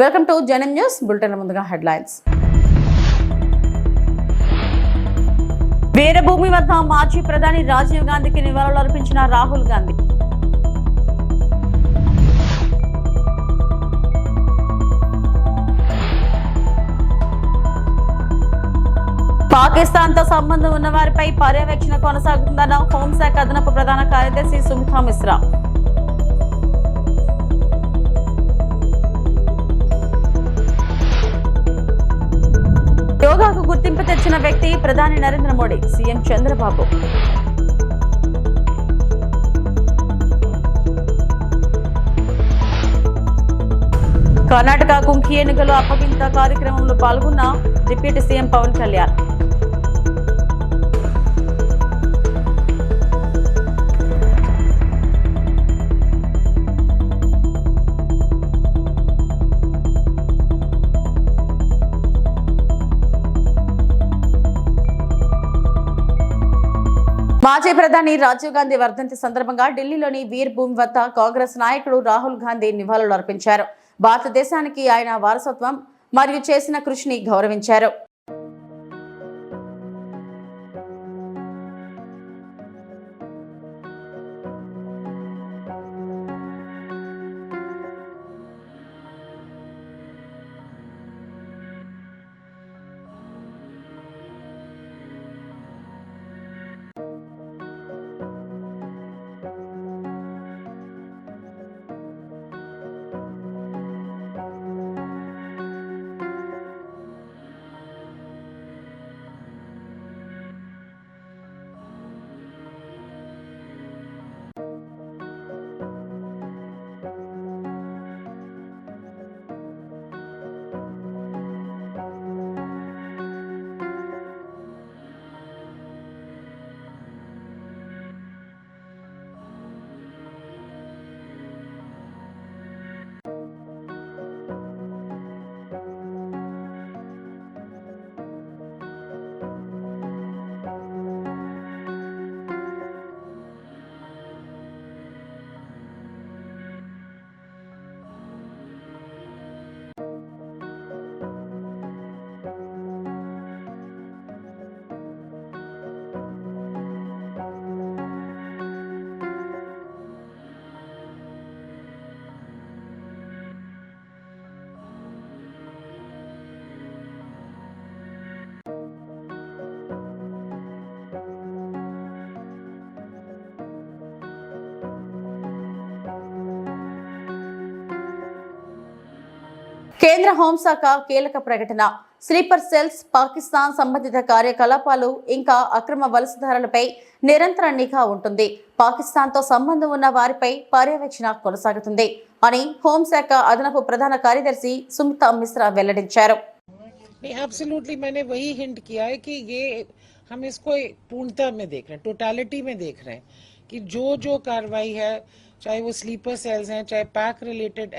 Welcome to Janam news bulletin ముందుగా headlines. Veerbhumi వద్ద మాజీ ప్రధాని రాజీవ్ గాంధీకి నివాళులు అర్పించిన రాహుల్ గాంధీ. పాకిస్తాన్తో సంబంధం ఉన్న వారిపై పర్యవేక్షణ కొనసాగుతుందన్న హోంశాఖ అదనపు ప్రధాన కార్యదర్శి సుమితా మిశ్రా. గుర్తింపు తెచ్చిన వ్యక్తి ప్రధాని నరేంద్ర మోడీ సీఎం చంద్రబాబు. కర్ణాటక కుంకి ఎన్నికలు అప్పగింత కార్యక్రమంలో పాల్గొన్న డిప్యూటీ సీఎం పవన్ కళ్యాణ్. మాజీ ప్రధాని రాజీవ్ గాంధీ వర్ధంతి సందర్భంగా ఢిల్లీలోని వీర్ భూమి వద్ద కాంగ్రెస్ నాయకుడు రాహుల్ గాంధీ నివాళులు అర్పించారు భారతదేశానికి ఆయన వారసత్వం మరియు చేసిన కృషిని గౌరవించారు. కేంద్ర హోంశాఖ కీలక ప్రకటన స్లీపర్ సెల్స్ పాకిస్తాన్ సంబంధిత కార్యకలాపాలు ఇంకా అక్రమ వలసదారులపై నిరంతర నిఘా ఉంటుంది పాకిస్తాన్ తో సంబంధం ఉన్న వారిపై పర్యవేక్షణ కొనసాగుతుంది అని హోంశాఖ అదనపు ప్రధాన కార్యదర్శి సుమితా మిశ్రా వెల్లడించారు नहीं एब्सोल्युटली मैंने वही हिंट किया है कि ये हम इसको पूर्णता में देख रहे हैं टोटालिटी में देख रहे हैं कि जो जो कार्रवाई है चाहे वो स्लीपर सेल्स हैं चाहे पैक रिलेटेड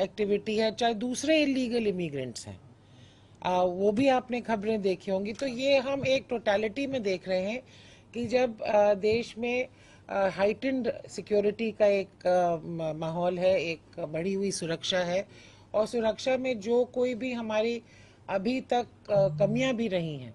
एक्टिविटी है चाहे दूसरे इलीगल इमिग्रेंट्स हैं आ, वो भी आपने खबरें देखी होंगी तो ये हम एक टोटालिटी में देख रहे हैं कि जब आ, देश में हाइटेंड सिक्योरिटी का एक आ, म- माहौल है एक बढ़ी हुई सुरक्षा है और सुरक्षा में जो कोई भी हमारी अभी तक आ, कमियां भी रही हैं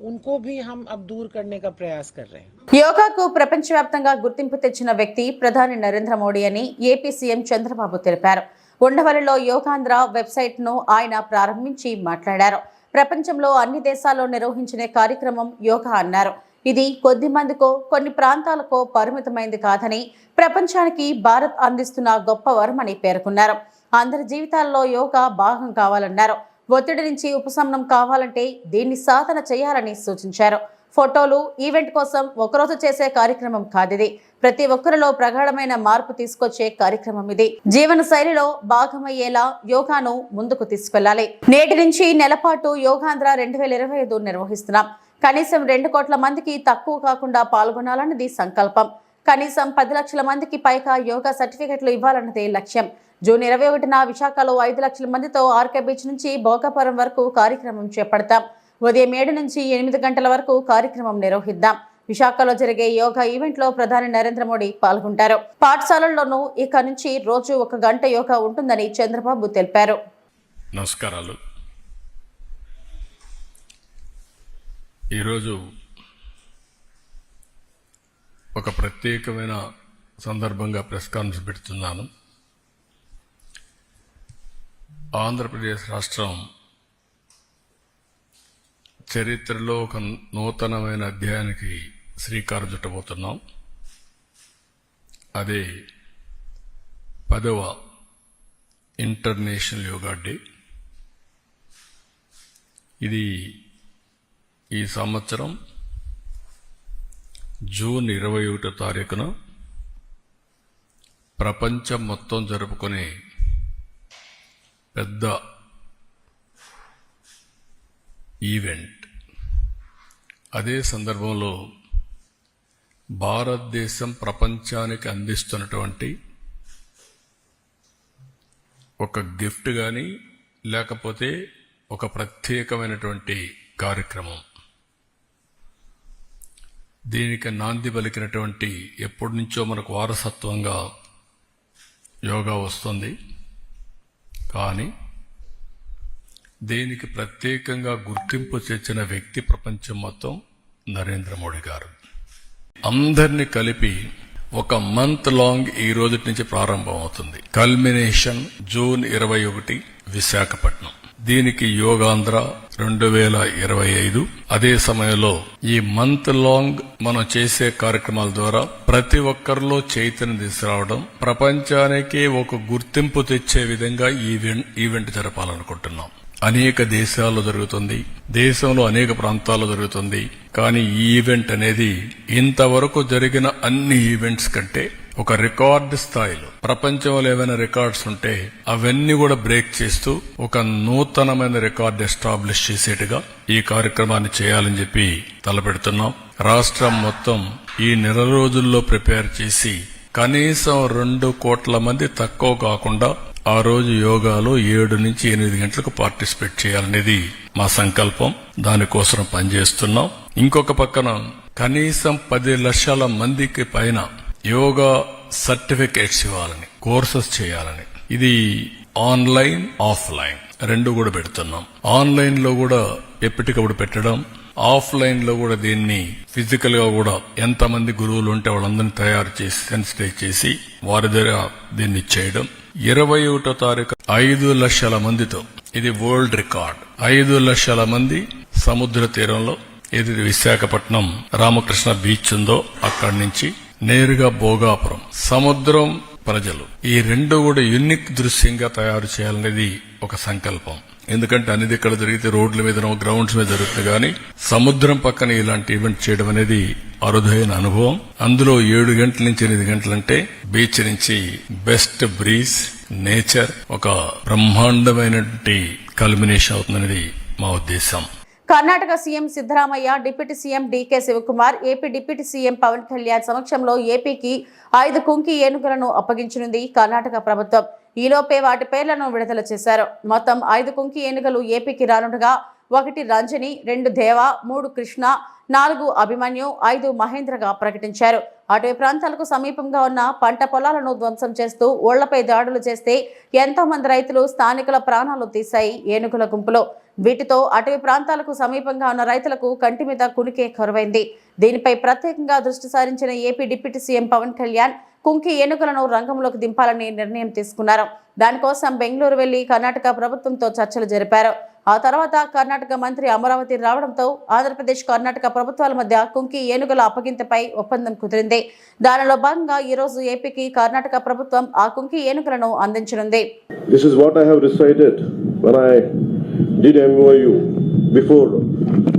उनको भी हम अब दूर करने का प्रयास कर रहे हैं యోగాకు ప్రపంచవ్యాప్తంగా గుర్తింపు తెచ్చిన వ్యక్తి ప్రధాని నరేంద్ర మోడీ అని ఏపీ సీఎం చంద్రబాబు తెలిపారు ఉండవల్లిలో యోగాంధ్ర వెబ్సైట్ను ఆయన ప్రారంభించి మాట్లాడారు. ప్రపంచంలో అన్ని దేశాల్లో నిర్వహించిన కార్యక్రమం యోగా అన్నారు. ఇది కొద్ది మందికో కొన్ని ప్రాంతాలకో పరిమితమైంది కాదని ప్రపంచానికి భారత్ అందిస్తున్న గొప్ప వరమని పేర్కొన్నారు. అందరి జీవితాల్లో యోగా భాగం కావాలన్నారు. ఒత్తిడి నుంచి ఉపశమనం కావాలంటే దీన్ని సాధన చేయాలని సూచించారు. ఫోటోలు ఈవెంట్ కోసం ఒకరోజు చేసే కార్యక్రమం కాదిది. ప్రతి ఒక్కరిలో ప్రగాఢమైన మార్పు తీసుకొచ్చే కార్యక్రమం ఇది. జీవన శైలిలో భాగమయ్యేలా యోగాను ముందుకు తీసుకెళ్ళాలి. నేటి నుంచి నెలపాటు యోగాంధ్ర రెండు వేల ఇరవై ఐదు నిర్వహిస్తున్నాం. కనీసం రెండు కోట్ల మందికి తక్కువ కాకుండా పాల్గొనాలన్నది సంకల్పం. కనీసం పది లక్షల మందికి పైగా యోగా సర్టిఫికెట్లు ఇవ్వాలన్నదే లక్ష్యం. జూన్ ఇరవై ఒకటిన విశాఖలో ఐదు లక్షల మందితో ఆర్కే బీచ్ నుంచి భోగాపురం వరకు కార్యక్రమం చేపడతాం. ఉదయం ఏడు నుంచి ఎనిమిది గంటల వరకు కార్యక్రమం నిర్వహిద్దాం. విశాఖలో జరిగే యోగా ఈవెంట్లో ప్రధాని నరేంద్ర మోడీ పాల్గొంటారు. పాఠశాలల్లోనూ ఇక నుంచి రోజు ఒక గంట యోగా ఉంటుందని చంద్రబాబు తెలిపారు. నమస్కారాలు. ఈరోజు ఒక ప్రత్యేకమైన సందర్భంగా ప్రెస్ కాన్ఫరెన్స్ పెడుతున్నాను. ఆంధ్రప్రదేశ్ రాష్ట్రం చరిత్రలో ఒక నూతనమైన అధ్యాయానికి శ్రీకారం చుట్టబోతున్నాం అదే పదవ ఇంటర్నేషనల్ యోగా డే. ఇది ఈ సంవత్సరం జూన్ ఇరవై ఒకటో తారీఖున ప్రపంచం మొత్తం జరుపుకునే పెద్ద ఈవెంట్. అదే సందర్భంలో భారతదేశం ప్రపంచానికి అందిస్తున్నటువంటి ఒక గిఫ్ట్ కానీ లేకపోతే ఒక ప్రత్యేకమైనటువంటి కార్యక్రమం. దీనికి నాంది పలికినటువంటి ఎప్పటి నుంచో మనకు వారసత్వంగా యోగా వస్తుంది. కానీ దీనికి ప్రత్యేకంగా గుర్తింపు తెచ్చిన వ్యక్తి ప్రపంచం మొత్తం నరేంద్ర మోడీ గారు. అందరినీ కలిపి ఒక మంత్ లాంగ్ ఈ రోజు నుంచి ప్రారంభం అవుతుంది కల్మినేషన్ జూన్ ఇరవై ఒకటి విశాఖపట్నం. దీనికి యోగాంధ్ర రెండు వేల ఇరవై ఐదు. అదే సమయంలో ఈ మంత్ లాంగ్ మనం చేసే కార్యక్రమాల ద్వారా ప్రతి ఒక్కరిలో చైతన్యం తీసుకురావడం ప్రపంచానికి ఒక గుర్తింపు తెచ్చే విధంగా ఈవెంట్- ఈవెంట్ జరపాలనుకుంటున్నాం. అనేక దేశాల్లో జరుగుతుంది దేశంలో అనేక ప్రాంతాల్లో జరుగుతుంది. కానీ ఈ ఈవెంట్ అనేది ఇంతవరకు జరిగిన అన్ని ఈవెంట్స్ కంటే ఒక రికార్డ్ స్థాయిలో ప్రపంచంలో ఏవైనా రికార్డ్స్ ఉంటే అవన్నీ కూడా బ్రేక్ చేస్తూ ఒక నూతనమైన రికార్డ్ ఎస్టాబ్లిష్ చేసేట్టుగా ఈ కార్యక్రమాన్ని చేయాలని చెప్పి తలపెడుతున్నాం. రాష్ట్రం మొత్తం ఈ నెల రోజుల్లో ప్రిపేర్ చేసి కనీసం రెండు కోట్ల మంది తక్కువ కాకుండా ఆ రోజు యోగాలో ఏడు నుంచి ఎనిమిది గంటలకు పార్టిసిపేట్ చేయాలనేది మా సంకల్పం. దానికోసం పనిచేస్తున్నాం. ఇంకొక పక్కన కనీసం పది లక్షల మందికి పైన యోగా సర్టిఫికేట్స్ ఇవ్వాలని కోర్సెస్ చేయాలని. ఇది ఆన్లైన్ ఆఫ్లైన్. రెండు కూడా పెడుతున్నాం. ఆన్లైన్లో కూడా ఎప్పటికప్పుడు పెట్టడం ఆఫ్లైన్లో కూడా దీన్ని ఫిజికల్గా కూడా ఎంతమంది గురువులు ఉంటే వాళ్ళందరినీ తయారు చేసి సెన్సిటైజ్ చేసి వారి దగ్గర దీన్ని చేయడం ఇరవై ఒకటో తారీఖు ఐదు లక్షల మందితో ఇది వరల్డ్ రికార్డ్. ఐదు లక్షల మంది సముద్ర తీరంలో ఇది విశాఖపట్నం రామకృష్ణ బీచ్ ఉందో అక్కడి నుంచి నేరుగా భోగాపురం సముద్రం ప్రజలు. ఈ రెండు కూడా యూనిక్ దృశ్యంగా తయారు చేయాలనేది ఒక సంకల్పం. ఎందుకంటే అనేది ఇక్కడ జరిగితే రోడ్ల మీద గ్రౌండ్స్ మీద జరుగుతుంది. కానీ సముద్రం పక్కన ఇలాంటి ఈవెంట్ చేయడం అనేది అరుదైన అనుభవం. అందులో ఏడు గంటల నుంచి ఎనిమిది గంటలంటే బీచ్ నుంచి బెస్ట్ బ్రీజ్ నేచర్ ఒక బ్రహ్మాండమైనటువంటి కల్మినేషన్ అవుతుందనేది మా ఉద్దేశం. Karnataka CM Siddaramaiah deputy CM DK Shivakumar AP deputy CM Pawan Kalyan సమక్షంలో ఏపీకి ఐదు కుంకి ఏనుగులను అప్పగించనుంది కర్ణాటక ప్రభుత్వం. ఈలోపే వాటి పేర్లను విడుదల చేశారు. మొత్తం ఐదు కుంకి ఏనుగలు ఏపీకి రానుండగా ఒకటి రంజని రెండు దేవ మూడు కృష్ణ నాలుగు అభిమన్యు ఐదు మహేంద్రగా ప్రకటించారు. అటవీ ప్రాంతాలకు సమీపంగా ఉన్న పంట పొలాలను ధ్వంసం చేస్తూ ఓళ్ళపై దాడులు చేస్తే ఎంతో మంది రైతులు స్థానికుల ప్రాణాలు తీశాయి ఏనుగుల గుంపులో. వీటితో అటవీ ప్రాంతాలకు సమీపంగా ఉన్న రైతులకు కంటి మీద కునికే కరువైంది. దీనిపై ప్రత్యేకంగా దృష్టి సారించిన AP deputy CM Pawan Kalyan Kumki ఏనుగులను రంగంలోకి దింపాలని నిర్ణయం తీసుకున్నారు. దానికోసం బెంగళూరు వెళ్ళి కర్ణాటక ప్రభుత్వంతో చర్చలు జరిపారు. ఆ తర్వాత కర్ణాటక మంత్రి అమరావతి రావడంతో ఆంధ్రప్రదేశ్ కర్ణాటక ప్రభుత్వాల మధ్య కుంకి ఏనుగుల అప్పగింతపై ఒప్పందం కుదిరింది. దానిలో భాగంగా ఈ రోజు ఏపీకి కర్ణాటక ప్రభుత్వం ఆ కుంకి ఏనుగులను అందించనుంది. This is what I have recited when I did MOU before,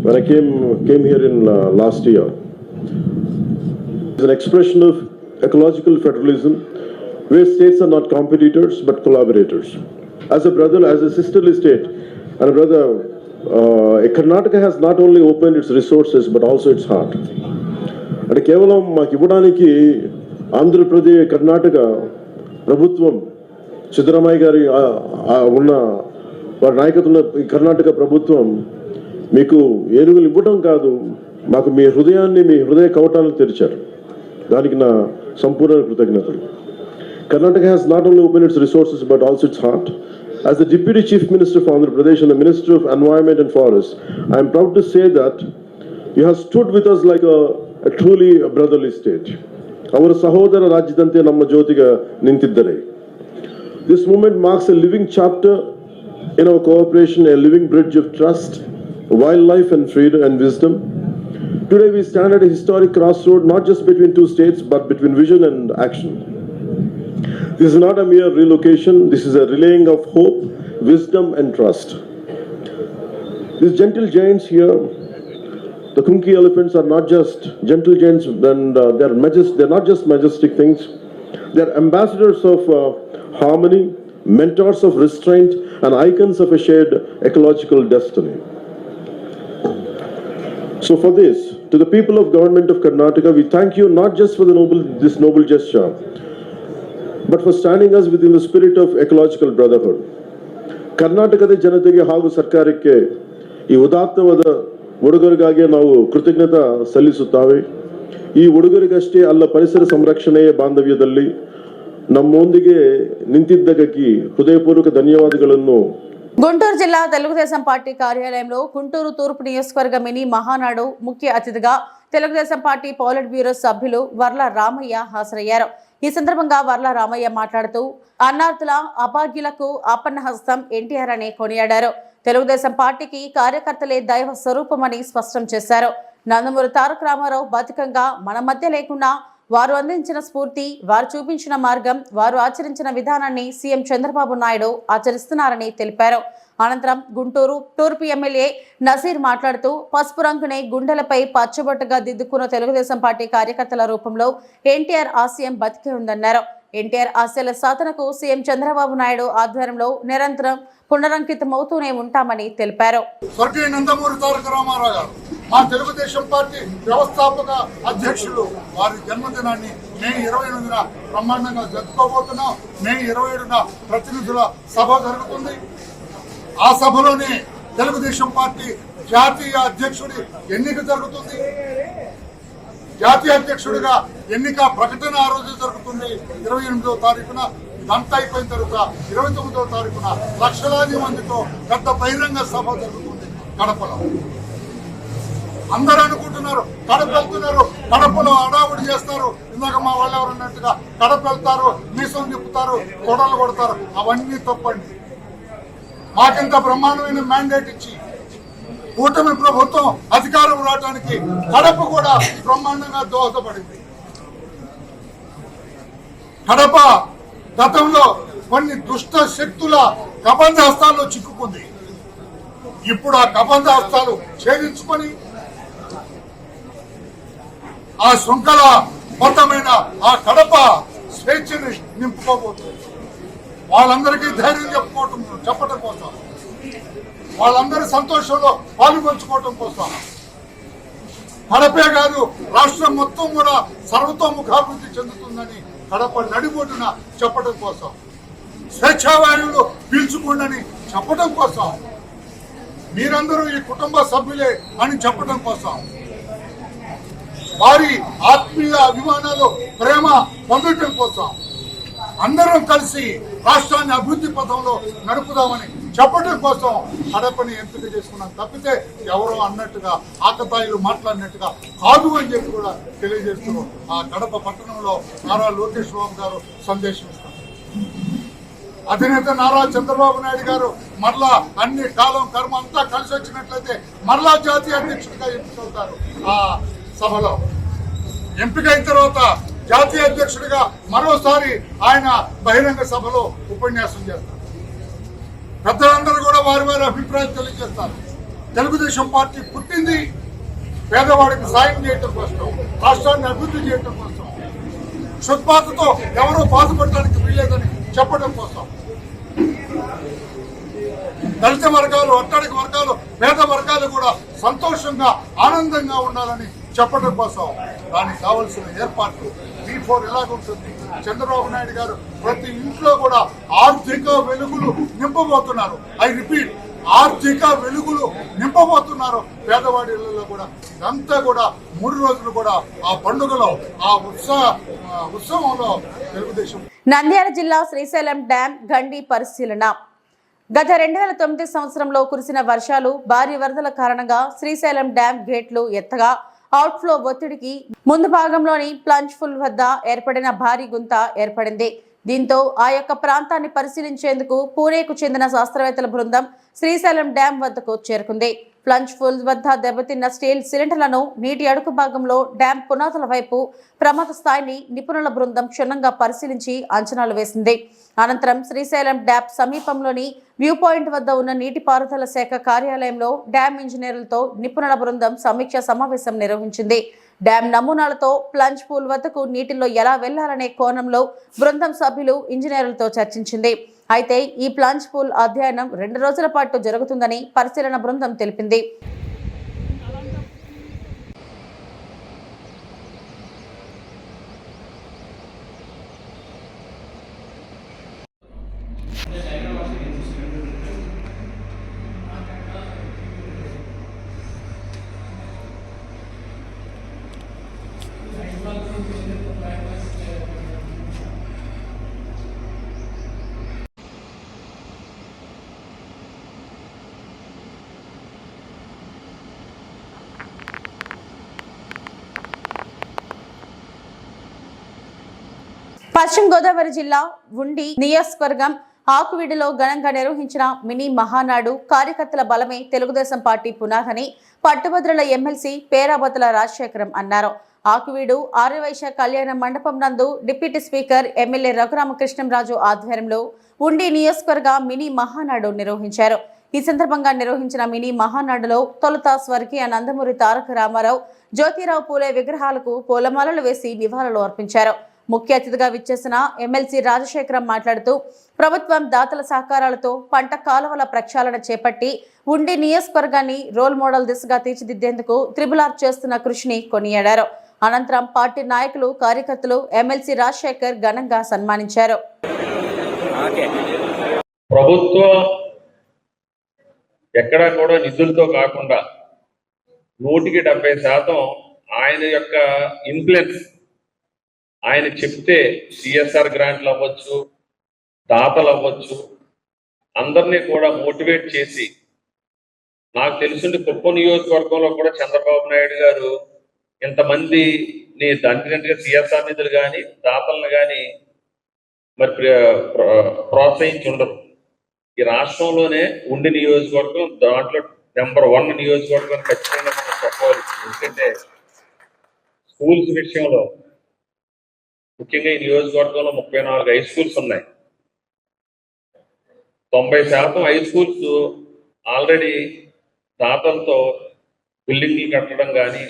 when I came, came here in uh, last year. It's an expression of ecological federalism where states are not competitors but collaborators. As a brother, as a sisterly state, and a brother, uh, Karnataka has not only opened its resources but also its heart. అంటే కేవలం మాకు ఇవ్వడానికి ఆంధ్రప్రదేశ్ కర్ణాటక ప్రభుత్వం సిద్ధరామయ్య గారి ఉన్న వారి నాయకత్వంలో కర్ణాటక ప్రభుత్వం మీకు ఏనుగులు ఇవ్వడం కాదు మాకు మీ హృదయాన్ని మీ హృదయ కవటాలను తెరిచారు దానికి నా ಸಂಪೂರ್ಣ ಕೃತಜ್ಞತರು Karnataka has not only opened its resources but also its heart. As the Deputy Chief Minister for Andhra Pradesh and the Minister of Environment and Forests, I am proud to say that you have stood with us like a, a truly a brotherly state. Our sahodara ರಾಜ್ಯದಂತೆ ನಮ್ಮ ಜ್ಯೋತಿಗೆ ನಿಂತಿದ್ದರೆ This moment marks a living chapter in our cooperation, a living bridge of trust, wildlife and freedom and wisdom. Today we stand at a historic crossroad, not just between two states, but between vision and action. This is not a mere relocation, this is a relaying of hope, wisdom, and trust. These gentle giants here, the Kunki elephants, are not just gentle giants, and uh, they're, majest- they're not just majestic things, they're ambassadors of uh, harmony, mentors of restraint, and icons of a shared ecological destiny. So for this, to the people of government of Karnataka, we thank you not just for the noble, this noble gesture, but for standing us within the spirit of ecological brotherhood. ಕರ್ನಾಟಕದ ಜನತೆಗೆ ಹಾಗೂ ಸರ್ಕಾರಕ್ಕೆ ಈ ಉದಾತ್ತವಾದ ಉಡುಗೊರೆಗಾಗಿ ನಾವು ಕೃತಜ್ಞತಾ ಸಲ್ಲಿಸುತ್ತೇವೆ ಈ ಉಡುಗೊರೆಗಷ್ಟೇ ಅಲ್ಲ ಪರಿಸರ ಸಂರಕ್ಷಣೆಯ ಬಾಂಧವ್ಯದಲ್ಲಿ ನಮ್ಮೊಂದಿಗೆ ನಿಂತಿದ್ದಕ್ಕಾಗಿ ಹೃದಯಪೂರ್ವಕ ಧನ್ಯವಾದಗಳನ್ನು గుంటూరు జిల్లా తెలుగుదేశం పార్టీ కార్యాలయంలో గుంటూరు తూర్పు నియోజకవర్గ మినీ మహానాడు ముఖ్య అతిథిగా తెలుగుదేశం పార్టీ పౌలెట్ బ్యూరో సభ్యులు వర్ల రామయ్య హాజరయ్యారు. ఈ సందర్భంగా వర్ల రామయ్య మాట్లాడుతూ అన్నార్థుల అభాగ్యులకు ఆపన్న హస్తం ఎన్టీఆర్ అని కొనియాడారు. తెలుగుదేశం పార్టీకి కార్యకర్తలే దైవ స్వరూపమని స్పష్టం చేశారు. నందమూరి తారక రామారావు బతుకంగా మన మధ్య లేకుండా వారు అందించిన స్ఫూర్తి వారు చూపించిన మార్గం వారు ఆచరించిన విధానాన్ని సీఎం చంద్రబాబు నాయుడు ఆచరిస్తున్నారని తెలిపారు. అనంతరం గుంటూరు టూర్పు ఎమ్మెల్యే నసీర్ మాట్లాడుతూ పసుపు రంగునే గుండెలపై పచ్చబొట్టుగా దిద్దుకున్న తెలుగుదేశం పార్టీ కార్యకర్తల రూపంలో ఎన్టీఆర్ ఆశయం బతికే ఉందన్నారు. ఎన్టీఆర్ ఆశయాల సాధనకు సీఎం చంద్రబాబు నాయుడు ఆధ్వర్యంలో నిరంతరం పునరంకితమవుతూనే ఉంటామని తెలిపారు. మా తెలుగుదేశం పార్టీ వ్యవస్థాపక అధ్యక్షులు వారి జన్మదినాన్ని మే ఇరవై ఎనిమిదిన బ్రహ్మాండంగా జరుపుకోబోతున్నాం. మే ఇరవై ఏడున ప్రతినిధుల సభ జరుగుతుంది. ఆ సభలోనే తెలుగుదేశం పార్టీ జాతీయ అధ్యక్షుడి ఎన్నిక జరుగుతుంది. జాతీయ అధ్యక్షుడిగా ఎన్నిక ప్రకటన ఆ రోజు జరుగుతుంది. ఇరవై ఎనిమిదవ తారీఖున ఇదంతా అయిపోయిన తర్వాత ఇరవై తొమ్మిదవ తారీఖున లక్షలాది మందితో పెద్ద బహిరంగ సభ జరుగుతుంది. కడపలో. అందరూ అనుకుంటున్నారు కడప వెళ్తున్నారు కడపలో అడావుడి చేస్తారు. ఇందాక మా వాళ్ళు ఎవరు అన్నట్టుగా కడప వెళ్తారు మీసం చెప్తారు కొడలు కొడతారు. అవన్నీ తప్పండి. మాకింత బ్రహ్మాండమైన మ్యాండేట్ ఇచ్చి కూటమి ప్రభుత్వం అధికారం రావడానికి కడప కూడా బ్రహ్మాండంగా దోహదపడింది. కడప గతంలో కొన్ని దుష్ట శక్తుల కబంధ హస్తాల్లో చిక్కుకుంది. ఇప్పుడు ఆ కబంధ హస్తాలు ఛేదించుకొని ఆ శృంఖల మొత్తమైన ఆ కడప స్వేచ్ఛని నింపుకోబోతుంది. వాళ్ళందరికీ ధైర్యం చెప్పుకోవటం చెప్పటం కోసం వాళ్ళందరి సంతోషంలో పాల్గొంచుకోవటం కోసం. కడపే కాదు రాష్ట్రం మొత్తం కూడా సర్వతోముఖాభివృద్ధి చెందుతుందని కడప నడిబొడ్డున చెప్పడం కోసం స్వేచ్ఛావాయువులు పీల్చుకోండి చెప్పడం కోసం మీరందరూ ఈ కుటుంబ సభ్యులే అని చెప్పడం కోసం. వారి ఆత్మీయ అభిమానాలు ప్రేమ పొందటం కోసం అందరం కలిసి రాష్ట్రాన్ని అభివృద్ధి పథంలో నడుపుదామని చెప్పడం కోసం హడపని ఎంపిక చేసుకున్నాం. తప్పితే ఎవరో అన్నట్టుగా ఆకతాయిలు మాట్లాడినట్టుగా కాదు అని చెప్పి కూడా తెలియజేస్తూ ఆ కడప పట్టణంలో నారా లోకేష్ బాబు గారు సందేశం ఇస్తారు. అధినేత నారా చంద్రబాబు నాయుడు గారు మరలా అన్ని కాలం కర్మ అంతా కలిసి వచ్చినట్లయితే మరలా జాతీయ అధ్యక్షుడిగా ఎంపికవుతారు. ఆ సభలో. ఎంపికైన తర్వాత జాతీయ అధ్యక్షుడిగా మరోసారి ఆయన బహిరంగ సభలో ఉపన్యాసం చేస్తారు. పెద్దలందరూ కూడా వారి వారి అభిప్రాయం తెలియజేస్తారు. తెలుగుదేశం పార్టీ పుట్టింది పేదవాడికి సాయం చేయటం కోసం రాష్ట్రాన్ని అభివృద్ధి చేయటం కోసం. క్షుత్పాతతో ఎవరో బాధపడటానికి వీల్లేదని చెప్పడం కోసం. దళిత వర్గాలు అట్టడిక వర్గాలు పేద వర్గాలు కూడా సంతోషంగా ఆనందంగా ఉండాలని చెప్పడం కోసం దానికి కావలసిన ఏర్పాట్లు బీ ఫోర్ ఎలాగుంటుంది? చంద్రబాబు నాయుడు గారు ప్రతి ఇంట్లో కూడా ఆర్థిక వెలుగులు నింపబోతున్నారు. ఐ రిపీట్ ఆర్థిక వెలుగులు నింపబోతున్నారు. పేదవాడి ఇళ్ళలో కూడా ఇదంతా కూడా మూడు రోజులు కూడా ఆ పండుగలో ఆ ఉత్సాహ ఉత్సవంలో తెలుగుదేశం. నంద్యాల జిల్లా శ్రీశైలం డ్యాం గండి పరిశీలన. గత రెండు వేల తొమ్మిది సంవత్సరంలో కురిసిన వర్షాలు భారీ వరదల కారణంగా శ్రీశైలం డ్యాం గేట్లు ఎత్తగా అవుట్ఫ్లో ఒత్తిడికి ముందు భాగంలోని ప్లంజ్ ఫుల్ వద్ద ఏర్పడిన భారీ గుంత ఏర్పడింది. దీంతో ఆ యొక్క ప్రాంతాన్ని పరిశీలించేందుకు పూణేకు చెందిన శాస్త్రవేత్తల బృందం శ్రీశైలం డ్యాం వద్దకు చేరుకుంది. ప్లంజ్ ఫుల్ వద్ద దెబ్బతిన్న స్టీల్ సిలిండర్లను నీటి అడుగు భాగంలో డ్యాం పునాదుల వైపు ప్రమాద స్థాయిని నిపుణుల బృందం క్షుణ్ణంగా పరిశీలించి అంచనాలు వేసింది. అనంతరం శ్రీశైలం డ్యాప్ సమీపంలోని వ్యూ పాయింట్ వద్ద ఉన్న నీటిపారుదల శాఖ కార్యాలయంలో డ్యాం ఇంజనీర్లతో నిపుణుల బృందం సమీక్ష సమావేశం నిర్వహించింది. డ్యాం నమూనాలతో ప్లంజ్ పూల్ వద్దకు నీటిలో ఎలా వెళ్ళాలనే కోణంలో బృందం సభ్యులు ఇంజనీర్లతో చర్చించింది. అయితే ఈ ప్లాంచ్ పూల్ అధ్యయనం రెండు రోజుల పాటు జరుగుతుందని పరిశీలన బృందం తెలిపింది. పశ్చిమ గోదావరి జిల్లా ఉండి నియోజకవర్గం ఆకువీడిలో ఘనంగా నిర్వహించిన మినీ మహానాడు కార్యకర్తల బలమే తెలుగుదేశం పార్టీ పునాదని పట్టుభద్రుల ఎమ్మెల్సీ పేరాబతుల రాజశేఖరం అన్నారు. ఆకువీడు ఆర్యవైశ్య కళ్యాణ మండపం నందు డిప్యూటీ స్పీకర్ ఎమ్మెల్యే రఘురామకృష్ణంరాజు ఆధ్వర్యంలో ఉండి నియోజకవర్గ మినీ మహానాడు నిర్వహించారు. ఈ సందర్భంగా నిర్వహించిన మినీ మహానాడులో తొలుత స్వర్గీయ నందమూరి తారక రామారావు జ్యోతిరావు పూలే విగ్రహాలకు పూలమాలలు వేసి నివాళులు అర్పించారు. ముఖ్య అతిథిగా విచ్చేసిన ఎమ్మెల్సీ రాజశేఖరం మాట్లాడుతూ ప్రభుత్వం దాతల సహకారాలతో పంట కాలువల ప్రక్షాళన చేపట్టి ఉండి నియోజకవర్గాన్ని రోల్ మోడల్ దిశగా తీర్చిదిద్దేందుకు త్రిబుల్ ఆర్ చేస్తున్న కృషిని కొనియాడారు. అనంతరం పార్టీ నాయకులు కార్యకర్తలు ఎమ్మెల్సీ రాజశేఖర్ ఘనంగా సన్మానించారు. ప్రభుత్వం ఎక్కడా కూడా నిధులతో కాకుండా నూటికి డెబ్బై శాతం ఆయన యొక్క ఇన్ఫ్లుయెన్స్ ఆయన చెప్తే సిఎస్ఆర్ గ్రాంట్లు అవ్వచ్చు దాతలు అవ్వచ్చు అందరినీ కూడా మోటివేట్ చేసి నాకు తెలిసింది కుప్ప నియోజకవర్గంలో కూడా చంద్రబాబు నాయుడు గారు ఇంతమందిని దండిగా సిఎస్ఆర్ నిధులు కానీ దాతలను కానీ మరి ప్రోత్సహించి ఉండరు ఈ రాష్ట్రంలోనే ఉండి నియోజకవర్గం దాంట్లో నెంబర్ వన్ నియోజకవర్గం ఖచ్చితంగా మనం చెప్పవాలి ఎందుకంటే స్కూల్స్ విషయంలో ముఖ్యంగా ఈ నియోజకవర్గంలో ముప్పై నాలుగు హై స్కూల్స్ ఉన్నాయి. తొంభై శాతం హై స్కూల్స్ ఆల్రెడీ దాతలతో బిల్డింగ్లు కట్టడం కానీ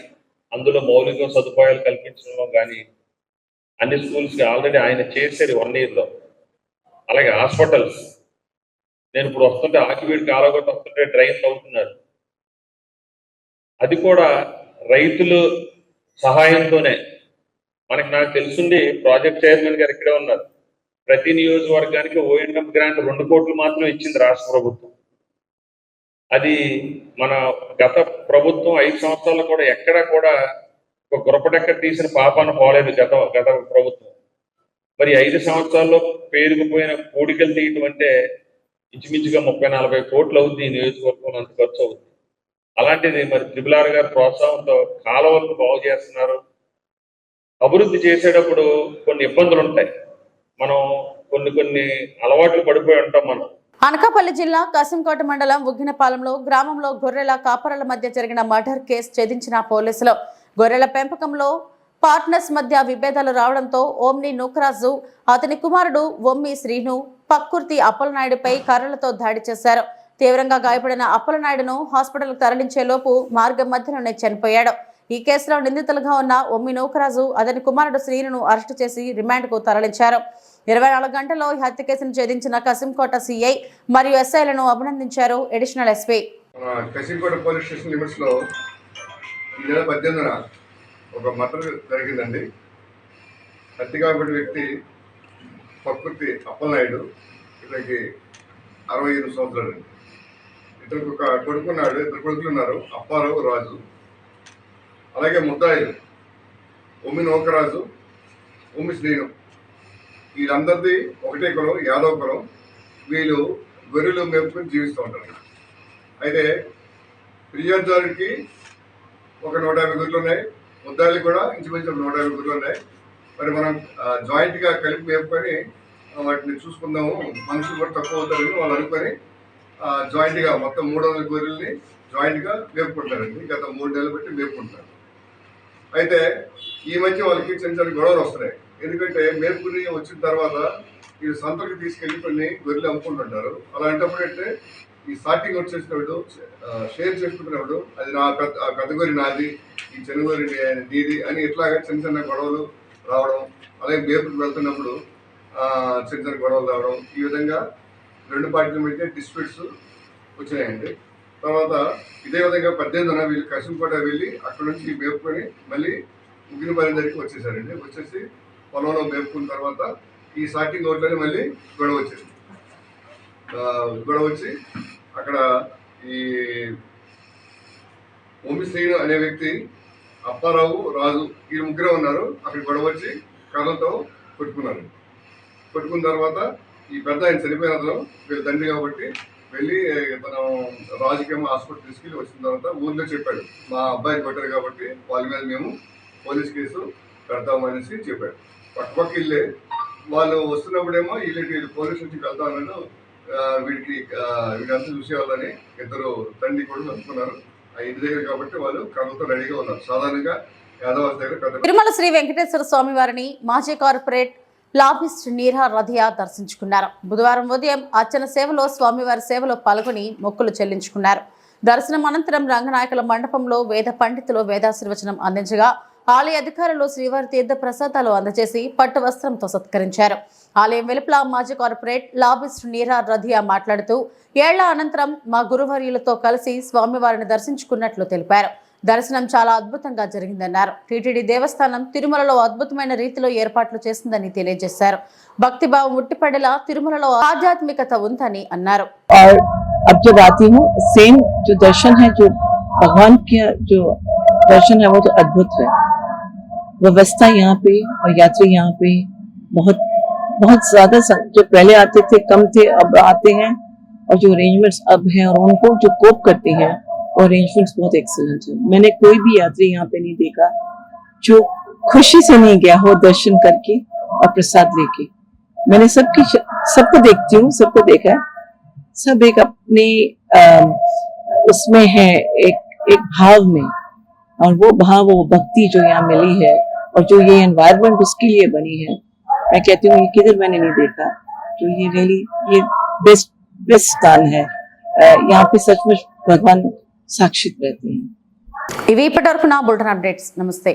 అందులో మౌలిక సదుపాయాలు కల్పించడంలో కానీ అన్ని స్కూల్స్కి ఆల్రెడీ ఆయన చేశారు వన్ ఇయర్లో అలాగే హాస్పిటల్స్ నేను ఇప్పుడు వస్తుంటే ఆకివీడి కాలగొట్ట వస్తుంటే డ్రైన్స్ అవుతున్నారు. అది కూడా రైతులు సహాయంతోనే మనకి నాకు తెలుసుండి ప్రాజెక్ట్ చైర్మన్ గారు ఇక్కడే ఉన్నారు. ప్రతి నియోజకవర్గానికి ఓఎన్ఎం గ్రాంట్ రెండు కోట్లు మాత్రమే ఇచ్చింది రాష్ట్ర ప్రభుత్వం. అది మన గత ప్రభుత్వం ఐదు సంవత్సరాలు కూడా ఎక్కడా కూడా ఒక గురపటెక్క తీసిన పాపాన పోలేదు గత గత ప్రభుత్వం. మరి ఐదు సంవత్సరాల్లో పేరుకుపోయిన కోడికలు తీయటం అంటే ఇంచుమించుగా ముప్పై నలభై కోట్లు అవుద్ది ఈ నియోజకవర్గంలో అంత ఖర్చు అవుద్ది. అలాంటిది మరి త్రిబులార్ గారి ప్రోత్సాహంతో కాలువలను బాగు చేస్తున్నారు. అభివృద్ధి చేసేటప్పుడు కొన్ని ఇబ్బందులు ఉంటాయి. మనం కొన్ని కొన్ని అలవాట్లు పడిపోయి ఉంటాం మనం. అనకాపల్లి జిల్లా కసింకోట మండలం ఉగ్గినపాలెంలో గ్రామంలో గొర్రెల కాపరల మధ్య జరిగిన మర్డర్ కేసు ఛేదించిన పోలీసులు. గొర్రెల పెంపకంలో పార్ట్నర్స్ మధ్య విభేదాలు రావడంతో ఓమ్ని నూకరాజు అతని కుమారుడు ఒమ్మి శ్రీను పక్కుర్తి అప్పలనాయుడుపై కర్రలతో దాడి చేశారు. తీవ్రంగా గాయపడిన అప్పలనాయుడును హాస్పిటల్కు తరలించే లోపు మార్గం మధ్యలోనే చనిపోయాడు. ఈ కేసులో నిందితులుగా ఉన్న ఒమ్మి నూకరాజు అతని కుమారుడు శ్రీను అరెస్టు చేసి రిమాండ్కు తరలించారు. ఇరవై నాలుగు గంటల్లో ఈ హత్య కేసును ఛేదించిన కసింకోట సిఐ మరియు ఎస్ఐలను అభినందించారు additional SP. Kasimkota police station లిమిట్స్లో ఈ నెల పద్దెనిమిదిన ఒక మర్డర్ జరిగిందండి. హత్య కాబట్టి వ్యక్తి ప్రకృతి అప్పలనాయుడు ఇతనికి అరవై ఐదు సంవత్సరాలు ఇతనికి ఒక కొడుకున్నాడు ఇద్దరు కొడుకులు ఉన్నారు అప్పారావు రాజు. అలాగే ముద్దాయిలు ఉమ్మి నోకరాజు ఉమ్మి శ్రీను. వీళ్ళందరిది ఒకటే కులం యాదవ కులం. వీళ్ళు గొర్రెలు మేపుకొని జీవిస్తూ ఉంటారు. అయితే ఫిర్యాదుదారుడికి ఒక నూట యాభై గొర్రెలు ఉన్నాయి. ముద్దాయిలు కూడా ఇంచుమించు నూట యాభై గొర్రెలు ఉన్నాయి. మరి మనం జాయింట్గా కలిపి మేపుకొని వాటిని చూసుకుందాము. మనుషులు కూడా తక్కువ అవుతారని వాళ్ళు అనుకొని జాయింట్గా మొత్తం మూడు వందల గొర్రెల్ని జాయింట్గా మేపుకుంటారండి. గత మూడు నెలలు బట్టి మేపుకుంటారు. అయితే ఈ మధ్య వాళ్ళకి చిన్న చిన్న గొడవలు వస్తున్నాయి. ఎందుకంటే మేపుకుని వచ్చిన తర్వాత ఈ సంతకు తీసుకెళ్ళి కొన్ని గొర్రెలు అమ్ముకుంటుంటారు. అలాంటప్పుడు అంటే ఈ స్టార్టింగ్ వచ్చేసినప్పుడు షేర్ చేసుకుంటున్నప్పుడు అది నా పెద్ద ఆ పెద్ద గొర్రె నాది ఈ చిన్న గొర్రె నీది అని ఇట్లాగా చిన్న చిన్న గొడవలు రావడం అలాగే మేపుకు వెళ్తున్నప్పుడు చిన్న చిన్న గొడవలు రావడం ఈ విధంగా రెండు పార్టీల మధ్య డిస్ప్యూట్స్ వచ్చినాయండి తర్వాత ఇదే విధంగా పద్దెనిమిదిన వీళ్ళు కసింకోట వెళ్ళి అక్కడ నుంచి మేపుకొని మళ్ళీ ముగినపల్లి దగ్గరికి వచ్చేసారండి. వచ్చేసి పొలంలో మేపుకున్న తర్వాత ఈ సాటింగ్ అవుట్లోనే మళ్ళీ గొడవ వచ్చింది గొడవ వచ్చి అక్కడ ఈ ఓమి శ్రీను అనే వ్యక్తి అప్పారావు రాజు ఈ ముగ్గురే ఉన్నారు. అక్కడ గొడవ వచ్చి కర్రలతో కొట్టుకున్నారు కొట్టుకున్న తర్వాత ఈ పెద్ద ఆయన చనిపోయిన అతను వీళ్ళ తండ్రి కాబట్టి వెళ్ళి మనం రాజకీయం హాస్పిటల్ తీసుకెళ్ళి వచ్చిన తర్వాత ఊర్లో చెప్పాడు. మా అబ్బాయి కొట్టారు కాబట్టి వాళ్ళ మీద మేము పోలీస్ కేసు పెడతామనేసి చెప్పాడు. పక్కపక్క వెళ్ళే వాళ్ళు వస్తున్నప్పుడేమో వీళ్ళకి వీళ్ళు పోలీస్ నుంచి వెళ్తామన్నాడు ఆ, వీడికి వీడంతా చూసేవాళ్ళని ఇద్దరు తండ్రి కూడా అనుకున్నారు ఆ ఇంటి దగ్గర కాబట్టి వాళ్ళు కళ్ళతో రెడీగా ఉన్నారు. సాధారణంగా యాదవాస్ దగ్గర తిరుమల శ్రీ వెంకటేశ్వర స్వామి వారిని మాజీ కార్పొరేట్ లాబిస్ట్ నీరా రథియా దర్శించుకున్నారు. బుధవారం ఉదయం అర్చన సేవలో స్వామివారి సేవలో పాల్గొని మొక్కులు చెల్లించుకున్నారు. దర్శనం అనంతరం రంగనాయకుల మండపంలో వేద పండితులు వేదాశీర్వచనం అందించగా ఆలయ అధికారులు శ్రీవారి తీర్థ ప్రసాదాలు అందజేసి పట్టు వస్త్రంతో సత్కరించారు. ఆలయం వెలుపల మాజీ కార్పొరేట్ లాబిస్ట్ నీరా రధియా మాట్లాడుతూ ఏళ్ళ అనంతరం మా గురువర్యులతో కలిసి స్వామివారిని దర్శించుకున్నట్లు తెలిపారు. దర్శనం చాలా అద్భుతంగా జరిగిందన్నారు టీటీడీ దేవస్థానం తిరుమలలో అద్భుతమైన రీతిలో ఏర్పాట్లు చేసిందని తెలియజేశారు భక్తిభావం ఉట్టిపడేలా తిరుమలలో ఆధ్యాత్మికత ఉందని అన్నారు और अब जब आती हूँ सेम जो दर्शन है जो भगवान के जो दर्शन है वो तो अद्भुत है व्यवस्था यहाँ पे और यात्री यहाँ पे बहुत बहुत ज्यादा सं- जो पहले आते थे कम थे अब आते हैं और जो अरेंजमेंट्स अब हैं और उनको जो कोप करते हैं वो अरेंजमेंट्स बहुत एक्सीलेंट है। मैंने कोई भी यात्री यहाँ पे नहीं देखा जो खुशी से नहीं गया हो दर्शन करके और प्रसाद लेके। मैंने सबकी सबको देखती हूँ, सबको देखा है। सब एक अपने उसमें है, एक एक भाव में। और वो भाव, वो भक्ति जो यहाँ मिली है और जो ये एनवायरनमेंट उसके लिए बनी है, मैं कहती हूँ, ये किधर मैंने नहीं देखा? तो ये रियली ये बेस्ट बेस्ट स्थान है। यहाँ पे सचमुच भगवान साक्षित रहते हैं ఇవి ఇప్పటివరకు నా బుల్టన్ అప్డేట్స్ నమస్తే